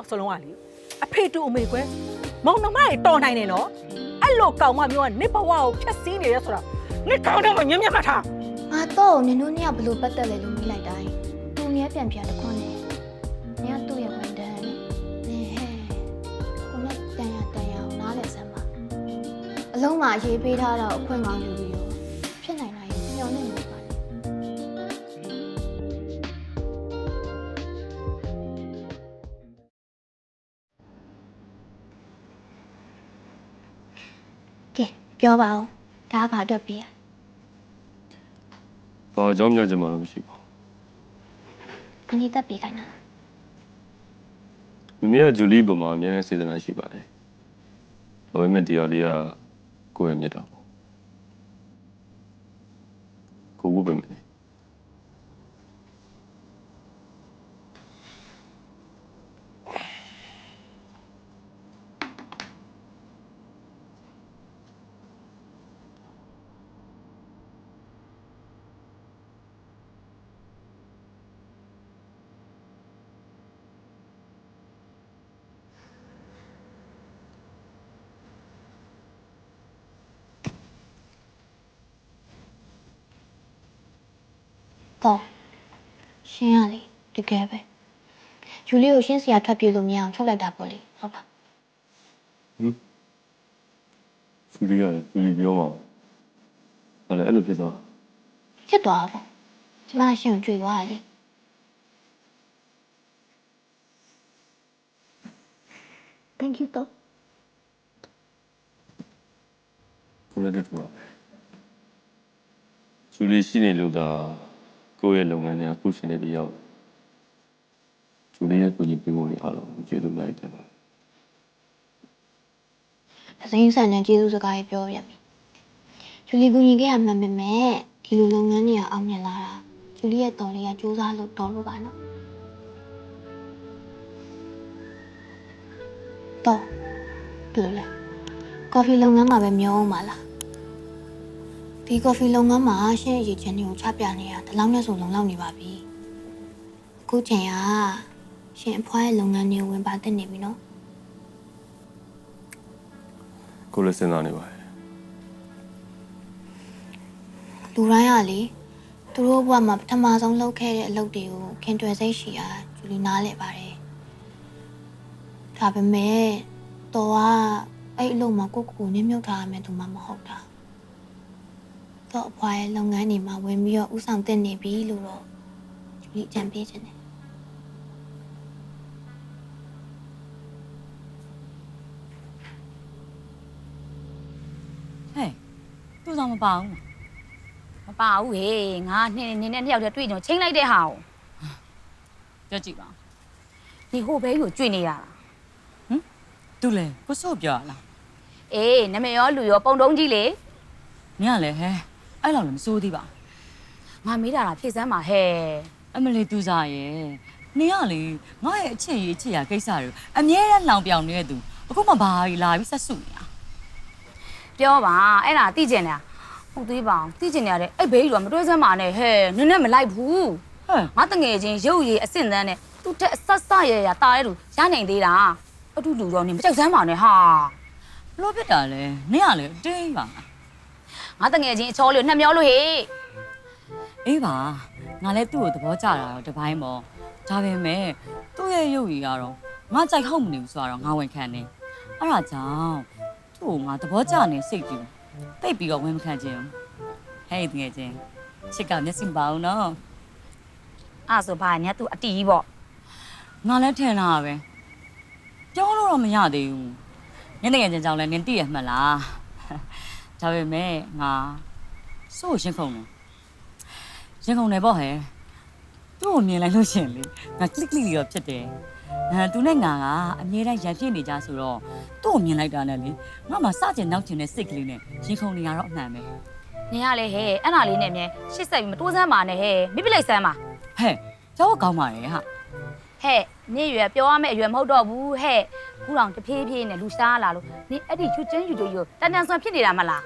ယောက်စလုံးကလေအဖေတူအမေကွဲမောင်နှမတွေတော်နိုင်တယ်နော်အဲ့လိုကောင်မမျိုးကနစ်ဘဝကိုဖျက်ဆီးနေရဲဆိုတာနစ်ကောင်းတော့မှမြင်မြင်မှတ်ထားငါတော့နင်တို့နှစ်ယောက်ဘယ်လို့ပတ်သက်လဲလို့မိလိုက်တိုင်းသူမြဲပြန်ပြန်တခွန်းနေနင်ကသူ့ရဲ့ဝန်တန်းနဲ့နင်ဟဲ့ကိုနဲ့တန်ရတန်ရအောင်နားလဲစမ်းပါအလုံးမှာရေးပေးထားတော့အခွင့်ကောင်းယူပြီး ပြောပါဦးဒါကဘာအတွက်ပြရဘာအကြောင်းပြချင်မှလည်းမရှိပါအနီးသက်ပြေးခိုင်းတာဘူးမမေကဂျူလီပေါ်မှာအများကြီးစေတနာရှိပါတယ်ဒါပေမဲ့တရားလေးကကိုယ့်ရဲ့မြတ်တာပေါ့ကိုကိုပဲမင်း တော့ရှင်းရလေတကယ်ပဲယူလေးကိုရှင်းစရာထွက်ပြေးလို့မရအောင်ထုတ်လိုက်တာပေါ့လေဟုတ်ပါဂျူလီကဂျူလီပြောမှာဘာလဲအဲ့လိုဖြစ်သွားဖြစ်သွားတာပေါ့ကျမရှင်းကိုကြွေသွားတယ်လေ Thank you တော့ကိုလည်းတူပါပဲဂျူလီရှိနေလို့သာ ကိုယ့်ရဲ့လုပ်ငန်းတွေကခုရှင်နေပြီးရောက်ဂျူလီရဲ့ကိုကြီးပြဖို့နေအားလုံးကျေးဇူးလိုက်တယ်ပါအစိမ်းဆန်တဲ့ကျေးဇူးစကားကြီးပြောပြပြီဂျူလီကူညီခဲ့ရမှန်ပေမဲ့ဒီလိုလုပ်ငန်းတွေကအောင်မြင်လာတာဂျူလီရဲ့တော်လေးကစူးစမ်းလို့တော်လို့ပါနော်တော့ဘယ်လိုလဲကော်ဖီလုပ်ငန်းမှာပဲမျောအောင်ပါလား ဒီကော်ဖီလုပ်ငန်းမှာရှင်းအရေးချင်းတွေကိုချပြနေရဒီလောက်နဲ့ဆိုလုံလောက်နေပါပြီအခုချိန်ကရှင်အဖွားရဲ့လုပ်ငန်းတွေဝင်ပါတက်နေပြီနော်ကိုလည်းစဉ်းစားနေပါတယ်လူတိုင်းကလေသူတို့ဘဝမှာပထမဆုံးလုပ်ခဲ့တဲ့အလုပ်တွေကိုခင်တွယ်စိတ်ရှိတာဂျူလီနားလဲပါတယ်ဒါပေမဲ့တော့ကအဲ့အလုပ်မှာကိုယ့်ကိုယ်ကိုနင်းမြုပ်ထားရမယ်သူမှမဟုတ်တာ တော့အဖွားရဲ့လုပ်ငန်းတွေမှာဝင်ပြီးတော့ဥဆောင်တင်နေပြီလို့တော့ဂျူလီအကြံပေးခြင်းတယ်ဟဲ့သူ့ဆောင်မပါဘူးမပါဘူးဟေးငါနဲ့နင်းနဲ့နှစ်ယောက်တည်းတွေ့ကြတော့ချိန်လိုက်တဲ့ဟာကိုပြောကြည့်ပါဒီဟိုဘဲကိုကြွေနေရတာသူလေကိုစော့ပြောရလားအေးနမရောလူရောပုံတုံးကြီးလေညလေဟဲ အဲ့လောက်လည်းမစိုးသေးပါငါမေးတာလားဖြည့်စမ်းပါဟဲ့အမလေးသူစားရဲ့နေရလေငါရဲ့အချစ်ရေးအချစ်ရကိစ္စတွေအမြဲတမ်းလောင်ပြောင်နေတဲ့သူအခုမှဘာကြီးလာပြီးဆက်စုနေတာပြောပါအဲ့ဒါသိကျင်တယ်ဟုတ်သေးပါအောင်သိကျင်ရတဲ့အဲ့ဘေးကြီးကမတွဲစမ်းပါနဲ့ဟဲ့နင်းနဲ့မလိုက်ဘူးဟဲ့ငါတငယ်ချင်းရုပ်ရည်အစင်တန်းနဲ့သူ့တက်အဆက်ဆက်ရရတာတဲ့သူရနိုင်သေးတာအတူတူတော့နေမကြောက်စမ်းပါနဲ့ဟာဘလို့ဖြစ်တာလဲနေရလေအတင်းပါ ငါတငယ်ချင်းအချောလေးကိုနှက်မျောလို့ဟေးအေးပါငါလည်းသူ့ကိုသဘောကျတာတော့တစ်ပိုင်းပေါ့ဒါပေမဲ့သူ့ရဲ့ရုပ်ရည်ကတော့ငါကြိုက်ဟုတ်မနေဘူးဆိုတော့ငါဝန်ခံနေအဲ့ဒါကြောင့်သူ့ကိုငါသဘောကျနေစိတ်တူတိတ်ပြီးတော့ဝန်မခံခြင်းဟဲ့တကယ်ချင်းချစ်ကမျက်စိမပါဘူးနော်အဲ့ဒါဆိုဘာညာသူအတီးပေါ့ငါလည်းထင်တာပဲပြောလို့တော့မရသေးဘူးနင်းတကယ်ချင်းကြောင့်လည်းနင်းသိရမှတ်လား ဒါပေမဲ့ငါစိုးကိုရှင်းခုံတယ်ရှင်းခုံတယ်ပေါ့ဟဲ့သူ့ကိုမြင်လိုက်လို့ရှရင်လေငါကလစ်ကလစ်လေးတော့ဖြစ်တယ်အဲသူနဲ့ငါကအမြဲတမ်းရံပြစ်နေကြဆိုတော့သူ့ကိုမြင်လိုက်တာနဲ့လေငါမှစကျင်နောက်ကျင်တဲ့စိတ်ကလေးနဲ့ရှင်းခုံနေရတော့အမှန်ပဲနင်ကလေဟဲ့အဲ့ဒါလေးနဲ့မြဲရှစ်ဆက်ပြီးမတိုးစမ်းပါနဲ့ဟဲ့မိပလိုက်စမ်းပါဟဲ့ကျောင်းကကောင်းပါလေဟာဟဲ့ နင်ရွယ်ပြောရမယ့်အရွယ်မဟုတ်တော့ဘူးဟဲ့ခုတောင်တဖြည်းဖြည်းနဲ့လူရှားလာလို့နင်အဲ့ဒီချွတ်ချင်းယူတူယူတန်တန်ဆွမ်းဖြစ်နေတာမလား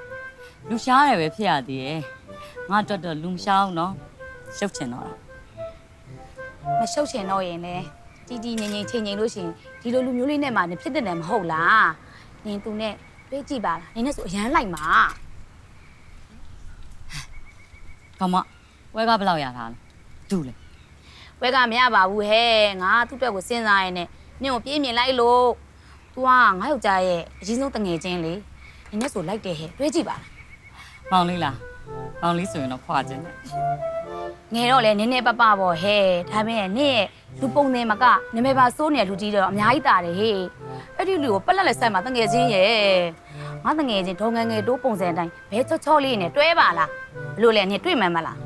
လူရှားတယ်ပဲဖြစ်ရသေးရဲ့ငါတော်တော်လူမရှားအောင်နော်ရှုပ်ချင်တော့တာမရှုပ်ချင်တော့ရင်လေတီတီငိမ့်ငိမ့်ချိန်ချိန်လို့ရှရင်ဒီလိုလူမျိုးလေးနဲ့မှနင်ဖြစ်တဲ့နယ်မဟုတ်လားနင်သူနဲ့တွေးကြည့်ပါလားနင်နဲ့ဆိုအရန်လိုက်မှာကောင်မဝဲကဘယ်လောက်ရထားလဲဒူလေ ဝဲကမရပါဘူးဟဲ့ငါသူ့အတွက်ကိုစဉ်းစားရင်းနဲ့နင်ကိုပြေးမြင်လိုက်လို့ तू ကငါယောက်ျားရဲ့အကြီးဆုံးတငယ်ချင်းလေနင်နဲ့ဆိုလိုက်တယ်ဟဲ့တွေးကြည့်ပါလားပေါင်လေးလားပေါင်လေးဆိုရင်တော့ခွာခြင်းနဲ့ငယ်တော့လေနင်းနေပပပေါ့ဟဲ့ဒါပေမဲ့နင့်ရဲ့လူပုံနေမကနမေပါစိုးနေတဲ့လူကြီးတွေတော့အများကြီးတာတယ်ဟဲ့အဲ့ဒီလူကိုပက်လက်လက်ဆက်မှာတငယ်ချင်းရဲ့ငါတငယ်ချင်းဒုံငယ်ငယ်တိုးပုံစံအတိုင်းဘဲချောချောလေးနဲ့တွဲပါလားဘလို့လဲနင်တွေ့မှန်မလား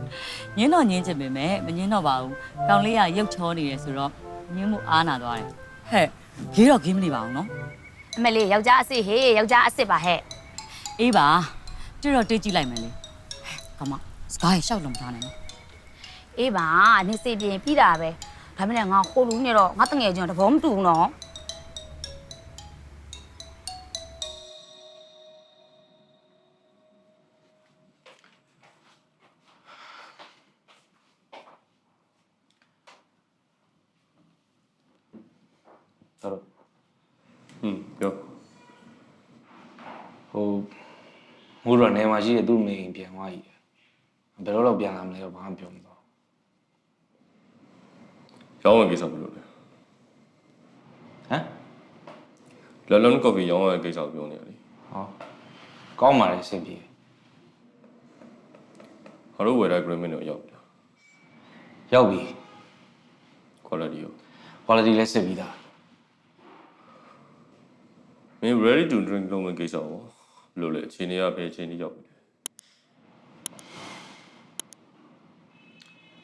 ညင်းတော့ညင်းချင်ပေမဲ့မညင်းတော့ပါဘူးကောင်လေးကရုပ်ချောနေတယ်ဆိုတော့ညင်းမှုအားနာသွားတယ်ဟဲ့ဂေးတော့ဂေးမနေပါဘူးနော်အမေလေးယောက်ျားအစ်စ်ဟေးယောက်ျားအစ်စ်ပါဟဲ့အေးပါတွေ့တော့တွေ့ကြည့်လိုက်မယ်လေကောင်မစကားရရှောက်လုံးထားနေနော်အေးပါနင်စေပြင်ပြီးတာပဲဒါပေမဲ့ငါခိုးလူနေတော့ငါတငယ်ချင်းတော့တဘောမတူဘူးနော် ရနယ်မှာရှိတဲ့သူ့မိအိမ်ပြန်သွားကြီးတယ်ဘယ်တော့တော့ပြန်လာမလဲတော့ဘာမှပြောမတော့ရောင်းဝယ်ကိစ္စဘယ်လိုလဲဟမ်လော်လုံးကော်ဖီရောင်းဝယ်ကိစ္စကိုပြောနေရလေဟောကောင်းပါလေစင်ပြေငါတို့ဝယ်တဲ့ agreement ကိုရောက်ပြီလားရောက်ပြီ quality ရော quality လည်းစစ်ပြီးသားမင်း ready to drink လုံးဝယ်ကိစ္စကိုဘယ်လိုလဲအချိန်ကြီးကဘယ်အချိန်ကြီးရောက်ပြီ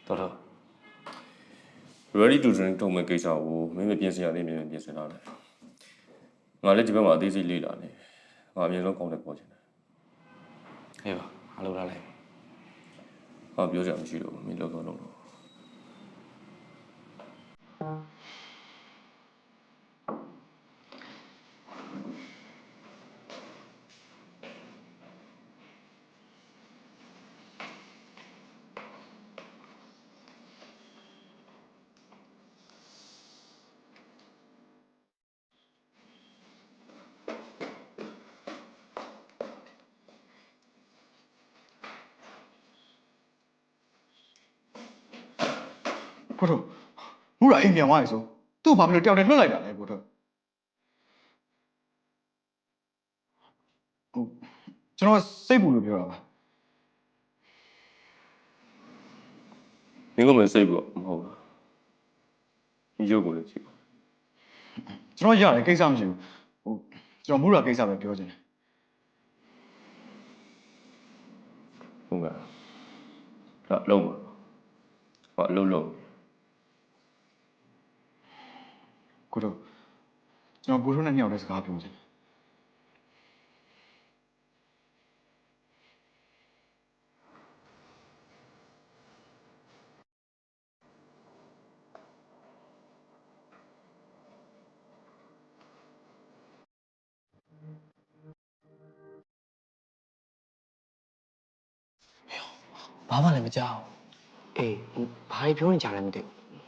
တော်တော် ready to drink လုံးဝယ်ကိစ္စကိုမင်းမပြင်ဆင်ရသေးမင်းမပြင်ဆင်လာတယ်ငါလည်းဒီဘက်မှာအသေးစိတ်လေ့လာနေငါအမြင်ဆုံးကောင်းတဲ့ပေါ်ချင်တယ်ဟေးပါအလုပ်လာလိုက်ငါပြောကြမရှိတော့ဘူးမင်းလောက်တော့လုံးတော့ ကိုတို့ မူရာအိမ်ပြန်သွားပြီဆိုသူ့ဘာဖြစ်လို့တယောက်တည်းလွတ်လိုက်တာလဲကိုတို့ဟိုကျွန်တော်စိတ်ပူလို့ပြောတာပါမင်းကမစိတ်ဘူးမဟုတ်လားဒီရုပ်ကိုလည်းကြည့်ပါကျွန်တော်ရတယ်ကိစ္စမရှိဘူးဟိုကျွန်တော်မူရာကိစ္စပဲပြောချင်တယ်ဟုတ်ကဲ့ဒါလုံးပါဟောလုံးလုံး ကိုတို့ကျွန်တော်ကိုတို့နဲ့ညောက်တဲ့စကားပြောချင်တယ်ဘာမှလည်းမကြောက်အေးဘာတွေပြောနေကြလဲမသိ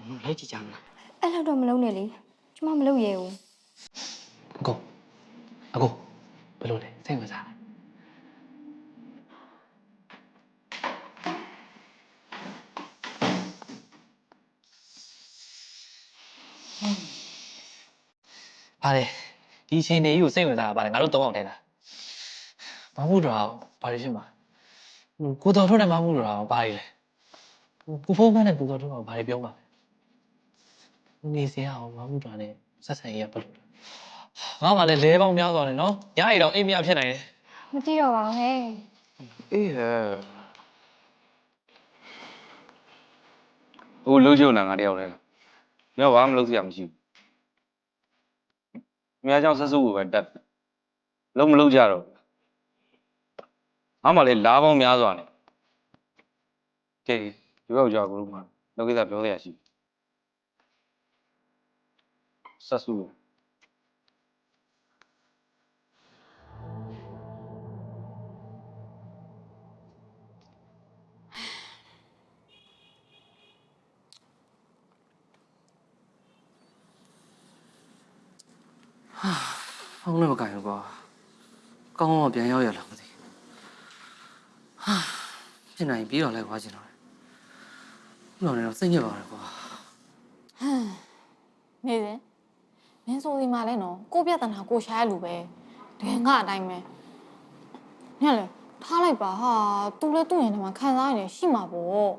ဘူးလိုက်ကြည့်ကြမလားအဲ့လောက်တော့မလုံးနဲ့လေ ကျမမလုပ်ရဲဘူးအကိုအကိုဘယ်လိုလဲစိတ်ဝင်စားလားဘာလဲဒီအချိန်နေကြီးကိုစိတ်ဝင်စားတာဗါလဲငါတို့သုံးအောင်ထဲတာမမှုတော့ဘာတွေဖြစ်မှာဟိုကိုတော်ထုတ်တဲ့မမှုတော့ဘာတွေလဲဟိုကိုဖုန်းကနဲ့ကိုတော်ထုတ်တော့ဘာတွေပြောမှာလဲ နေစရာအောင်မမှုပါနဲ့ဆက်ဆံရေးကဘယ်လိုလဲငါမှလည်းလဲပေါင်းများစွာနဲ့နော်ညရီတော့အိမ်မရဖြစ်နိုင်တယ်မကြည့်တော့ပါဘူးဟဲ့အေးဟဲ့ဟိုလှုပ်ချုံလာငါတယောက်လဲမင်းဘာမှမလုပ်စရာမရှိဘူးမင်းအကြောင်းဆက်စုပ်ကိုပဲတက်လုံးမလုပ်ကြတော့အားမလဲလားပေါင်းများစွာနဲ့ကဲဒီဘက်ကြောက်ကူလို့မှာလောကိစ္စပြောစရာရှိတယ် ဆက်စုပ်ဖုန်းလည်းမကင်ဘူးကွာကောင်းကောင်းမပြန်ရောက်ရလားမသိဟာဖြစ်နိုင်ပြီးတော့လဲခွာချင်တော့တယ်ခုတော့လည်းစိတ်ညစ်ပါတယ်ကွာ နေစဉ်န င်းဆိုဒီမှာလဲနော်ကိုပြဿနာကိုရှားရလူပဲတကယ်ငါအတိုင်းပဲညလေထားလိုက်ပါဟာသူလဲသူ့ရင်ထဲမှာခံစားနေရှိမှာပေါ့ဟွန်း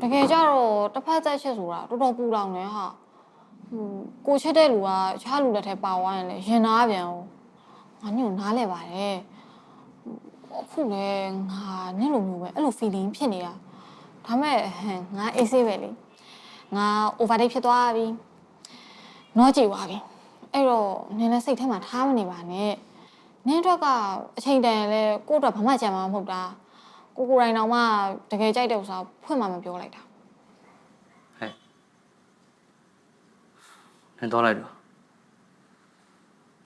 တကယ်ကြတော့တစ်ဖက်သက်ချက်ဆိုတာတော်တော်ပူလောင်နေဟာဟိုကိုချက်တဲ့လူကချားလူလက်ထဲပါသွားရင်လေရင်နာပြန်အောင်ငါညို့နားလဲပါတယ်ဟိုအခုလေငါညလိုမျိုးပဲအဲ့လို feeling ဖြစ်နေတာဒါမဲ့ဟမ်ငါအေးဆေးပဲလေငါ overdate ဖြစ်သွားပြီ။ နှောကြည့်သွားပြီ။အဲ့တော့နင်းလည်းစိတ်ထဲမှာထားမနေပါနဲ့။နင်းအတွက်ကအချိန်တန်ရင်လည်းကိုယ့်အတွက်ဘာမှကြံမှာမဟုတ်တာ။ကိုကိုယ်တိုင်တော့မှတကယ်ကြိုက်တဲ့ဥစ္စာဖွင့်မှမပြောလိုက်တာဟဲ့နင်တော့လိုက်တော့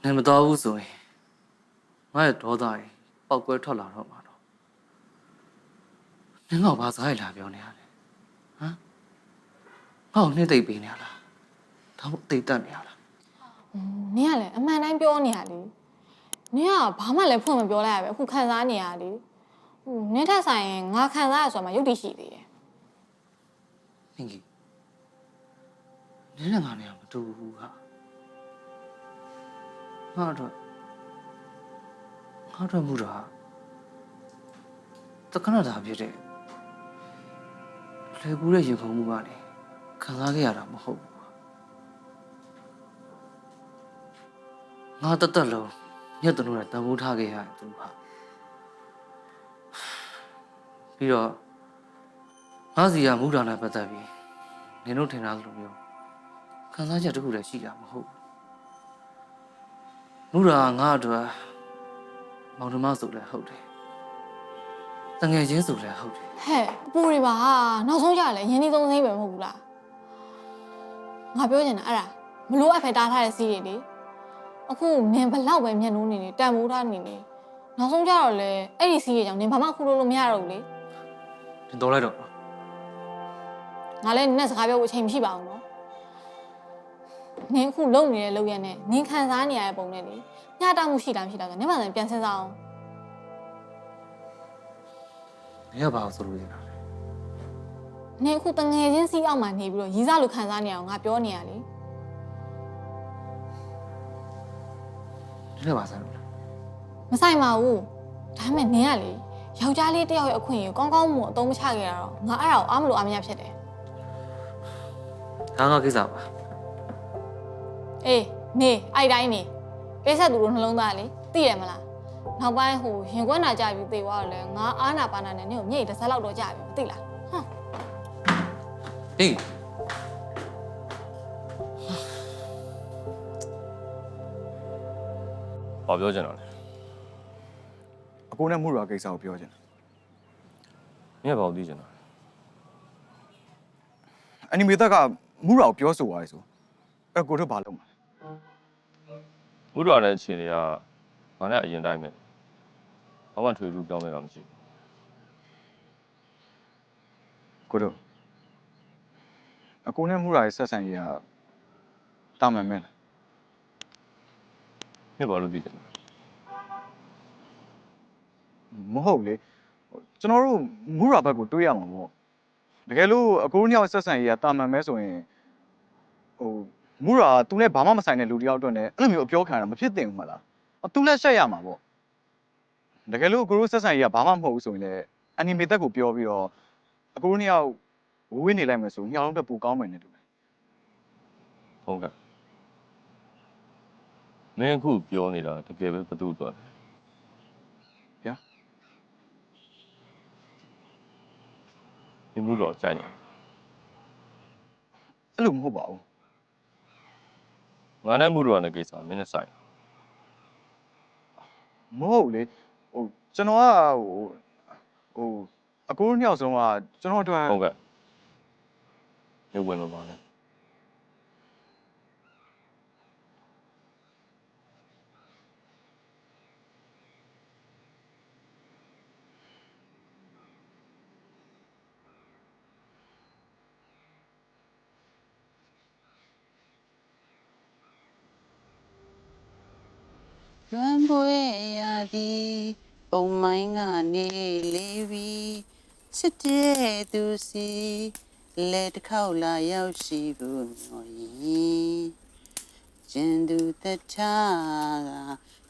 နင်မတော်ဘူးဆိုရင်ငါရဲ့ဒေါသတွေပောက်ကွဲထွက်လာတော့မှာတော့နင်ကဘာစားရလာပြောနေရလဲဟမ်ဟောနှိမ့်သိပ်ပေးနေရလား ဒါမှမဟုတ်တိတ်တက်နေရလား။ဟွန်းနင်းကလည်းအမှန်တိုင်းပြောနေရလေ။နင်းကဘာမှလည်းဖွင့်မပြောလိုက်ရပဲအခုခံစားနေရလေ။ဟိုနင်းထက်ဆိုင်ရင်ငါခံစားရဆိုမှရုပ်တည်ရှိသေးတယ်နင်ကြီးနင်နဲ့ငါနဲ့ကမတူဘူးဟာငါတော့ငါတော့မှုတာတခဏတာဖြစ်တဲ့လေကူးတဲ့ရင်ခုန်မှုကနေခံစားခဲ့ရတာမဟုတ်ဘူး ငါတတ်တတ်လုံးညက်တလုံးနဲ့တန်ဖိုးထားခဲ့ရတယ်သူဟာပြီးတော့ငါစီကမူတာနဲ့ပတ်သက်ပြီးနင်တို့ထင်တာလိုမျိုးခံစားချက်တစ်ခုလည်းရှိတာမဟုတ်ဘူးမူတာကငါအတွက်မောင်နှမဆိုလည်းဟုတ်တယ်တငယ်ချင်းဆိုလည်းဟုတ်တယ်။ဟဲ့ပူတွေပါဟာနောက်ဆုံးကြလည်းရင်းနှီးသုံးသိမ်းပဲမဟုတ်ဘူးလား။ငါပြောချင်တာအဲ့ဒါမလို့အပ်ဖယ်တားထားတဲ့စီးတွေလေ။ အခုနင်ဘလောက်ပဲမျက်နှာနေနေတန်မိုးထားနေနေနောက်ဆုံးကြတော့လေအဲ့ဒီစီးတွေကြောင့်နင်ဘာမှခုလို့လို့မရတော့ဘူးလေနင်တော်လိုက်တော့။ငါလည်းနင်နဲ့စကားပြောဖို့အချိန်မရှိပါဘူးနော်။နင်အခုလုံနေတဲ့လုံရနဲ့နင်ခံစားနေရတဲ့ပုံနဲ့လေမျှတမှုရှိလားမရှိလားဆိုနင်မှလည်းပြန်စဉ်းစားအောင်နင်ကဘာလို့ဆိုလို့ရတာလဲ။နင်အခုတငယ်ချင်းစီးအောက်မှာနေပြီးတော့ရီးစားလို့ခံစားနေရအောင်ငါပြောနေရလေ နင်ကဘာစားလို့လဲ။မဆိုင်ပါဘူး။ဒါပေမဲ့နင်ကလေယောက်ျားလေးတစ်ယောက်ရဲ့အခွင့်အရေးကိုကောင်းကောင်းမွန်အသုံးမချခဲ့တာတော့ငါအဲ့ဒါကိုအားမလို့အားမရဖြစ်တယ်ငါငါကိစ္စပါ။အေးနေအဲ့တိုင်းနေပေးဆက်သူတို့နှလုံးသားလေသိရမလား။နောက်ပိုင်းဟိုရင်ကွက်နာကြပြီးသေသွားတော့လေငါအားနာပါနာနဲ့နင့်ကိုမြိတ်တစ်စက်လောက်တော့ကြပြီမသိလား။ဟမ်ဟေး ဘာပြောချင်တာလဲအကိုနဲ့မှုရာကိစ္စကိုပြောချင်တယ်မင်းကဘာကိုသိချင်တာလဲအနီမေတက်ကမှုရာကိုပြောဆိုသွားရဆိုအဲ့ကိုတို့ဘာလုပ်မှာလဲမူတော်တဲ့အခြေအနေကငါနဲ့အရင်တိုင်းပဲဘာမှထွေထူးပြောင်းလဲတာမရှိဘူးကိုတို့အကိုနဲ့မှုရာရဲ့ဆက်ဆံရေးကတာမန်မဲလား မင်းဘာလို့သိချင်တာလဲမဟုတ်လေဟိုကျွန်တော်တို့မှုရာဘက်ကိုတွေးရမှာပေါ့တကယ်လို့အကိုတို့ညောင်ဆက်ဆံရေးကတာမန်မဲဆိုရင်ဟိုမှုရာကသူနဲ့ဘာမှမဆိုင်တဲ့လူတစ်ယောက်အတွက်နဲ့အဲ့လိုမျိုးအပြောခံရတာမဖြစ်သင့်ဘူးမလားအသူလက်ဆက်ရမှာပေါ့တကယ်လို့အကိုတို့ဆက်ဆံရေးကဘာမှမဟုတ်ဘူးဆိုရင်လည်းအနီမေတက်ကိုပြောပြီးတော့အကိုတို့ညောင်ဝေးနေလိုက်မယ်ဆိုညောင်လုံးတက်ပူကောင်းမယ်နဲ့တူတယ်ဟုတ်ကဲ့ မင်းအခုပြောနေတာတကယ်ပဲဘသူ့အတွက်လဲဗျာမင်းမှုတော့ကြိုက်နေအဲ့လိုမဟုတ်ပါဘူးငါနဲ့မှုတော့နဲ့ကိစ္စမင်းနဲ့ဆိုင်မဟုတ်လေဟိုကျွန်တော်ကဟိုဟိုအကိုတို့နှစ်ယောက်ဆုံးကကျွန်တော်တို့အတွက်ဟုတ်ကဲ့မင်းဝင်လို့ပါနဲ့လွ မ်းပွေရသည်ပုံမိုင်းကနေလေးပြီးစစ်တဲ့သူစီလက်တစ်ခေါက်လာရောက်ရှိဖို့မျှော်ရင်ကျင်သူတထားက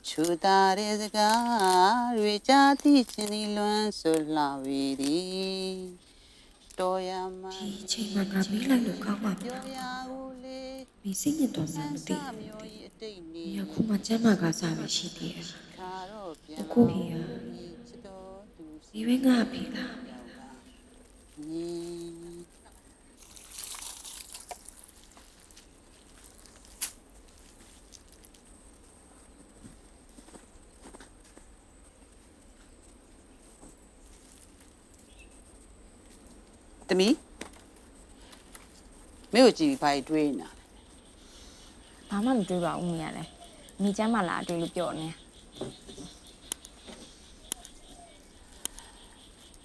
ချူတာတဲ့စကားတွေကြားသိချင်ဒီလွမ်းဆိုလှဝီသည် တော်ရမဒီအချိန်မှာငါမေးလိုက်လို့ကောင်းမှာမပြောလားရဦးလေမင်းစိတ်ညစ်တော်မှမသိစဘူးမျိုးရဲ့အတိတ်နေ။ညခုမှကျမ်းမာကစားပဲရှိသေးတယ်ခါတော့ပြန်။အခုဖေကချစ်တော်သူဒီဝဲငါအဖေလားညီ တမီမင်းကိုကြည့်ပြီးဘာတွေးနေတာလဲဘာမှမတွေးပါဘူးမရလဲမိချမ်းမလာအတွေးလို့ပြောနေ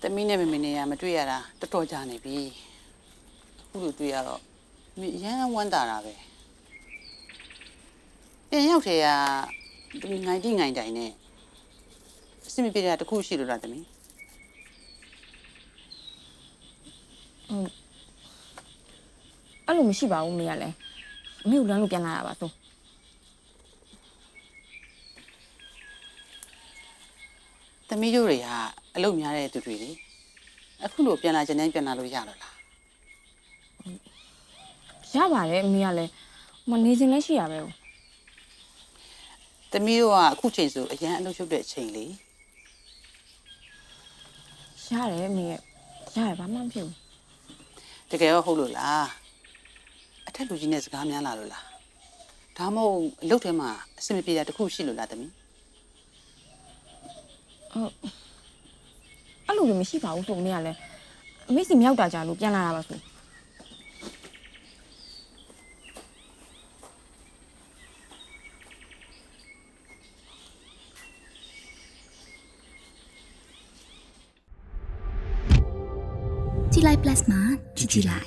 တမီနဲ့မမေနဲ့ကမတွေ့ရတာတော်တော်ကြာနေပြီအခုလိုတွေ့ရတော့မင်းအရန်ဝမ်းသာတာပဲပြန်ရောက်ထဲကတမီငိုင်းတိငိုင်းတိုင်နဲ့အဆင်မပြေတာတစ်ခုရှိလို့လားတမီ အဲ့လိုမရှိပါဘူးမရလဲအမေကိုလမ်းလို့ပြန်လာတာပါဆိုတမီတို့တွေကအလုပ်များတဲ့သူတွေလေအခုလိုပြန်လာခြင်းနဲ့ပြန်လာလို့ရတော့လားရပါတယ်အမေကလည်းမနေစင်လည်းရှိရပဲတမီတို့ကအခုချိန်ဆိုအရန်အလုပ်ရှုပ်တဲ့အချိန်လေရတယ်အမေရဲ့ရတယ်ဘာမှမဖြစ်ဘူး တကယ်ရောဟုတ်လို့လားအထက်လူကြီးနဲ့စကားများလာလို့လားဒါမှမဟုတ်အလုပ်ထဲမှာအဆင်မပြေတာတစ်ခုရှိလို့လားတမီအဲ့လိုလည်းမရှိပါဘူးဆိုအမေကလည်းအမေစီမရောက်တာကြာလို့ပြန်လာတာပါဆိုကြည်လိုက် plus မှာ 起来。